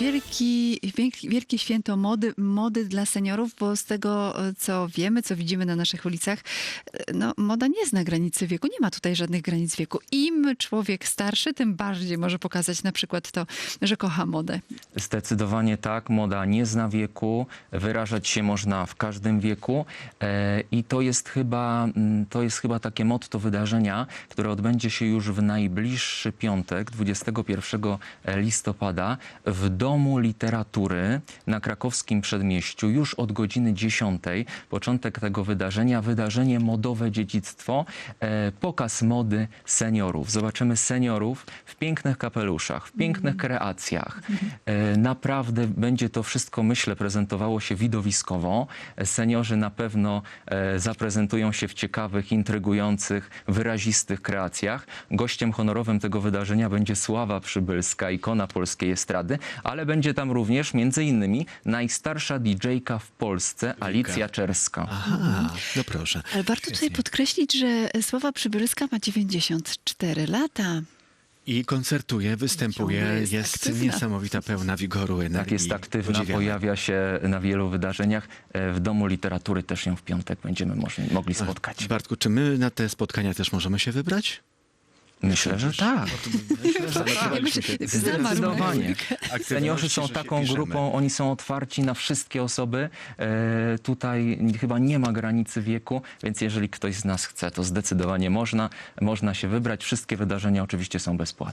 wielki, wielki, wielkie święto mody, mody dla seniorów, bo z tego, e, co wiemy, co widzimy na naszych ulicach, e, no, moda nie zna granicy wieku, nie ma tutaj żadnych granic wieku. Im człowiek starszy, tym bardziej może pokazać na przykład to, że kocha modę. Zdecydowanie tak, moda nie zna wieku, wyrażać się można w każdym wieku e, i to jest chyba, mm, to jest chyba takie motto wydarzenia, które odbędzie się już w najbliższy piątek, 21 listopada w Domu Literatury na krakowskim przedmieściu już od godziny 10. Początek tego wydarzenia, wydarzenie modowe dziedzictwo, e, pokaz mody seniorów. Zobaczymy seniorów w pięknych kapeluszach, w pięknych kreacjach. E, Naprawdę będzie to wszystko, myślę, prezentowało się widowiskowo. E, Seniorzy na pewno e, zaprezentują się w ciekawych, intrygujących, wyrazistych kreacjach. Gościem honorowym tego wydarzenia będzie Sława Przybylska, ikona polskiej estrady, ale będzie tam również między innymi najstarsza DJ-ka w Polsce, Alicja Czerska. Aha, no proszę. Ale warto tutaj podkreślić, że Sława Przybylska ma 94 lata. I koncertuje, występuje, Ciągle jest jest, aktywna. niesamowita, pełna wigoru, energii. Tak, jest aktywna, Podziwiamy. pojawia się na wielu wydarzeniach. E, W Domu Literatury też ją w piątek będziemy mogli spotkać. Bartku, czy my na te spotkania też możemy się wybrać? Myślę, że tak. zamarł Zdecydowanie. Seniorzy są taką grupą, oni są otwarci na wszystkie osoby. E, tutaj chyba nie ma granicy wieku, więc jeżeli ktoś z nas chce, to zdecydowanie można, można się wybrać. Wszystkie wydarzenia oczywiście są bezpłatne.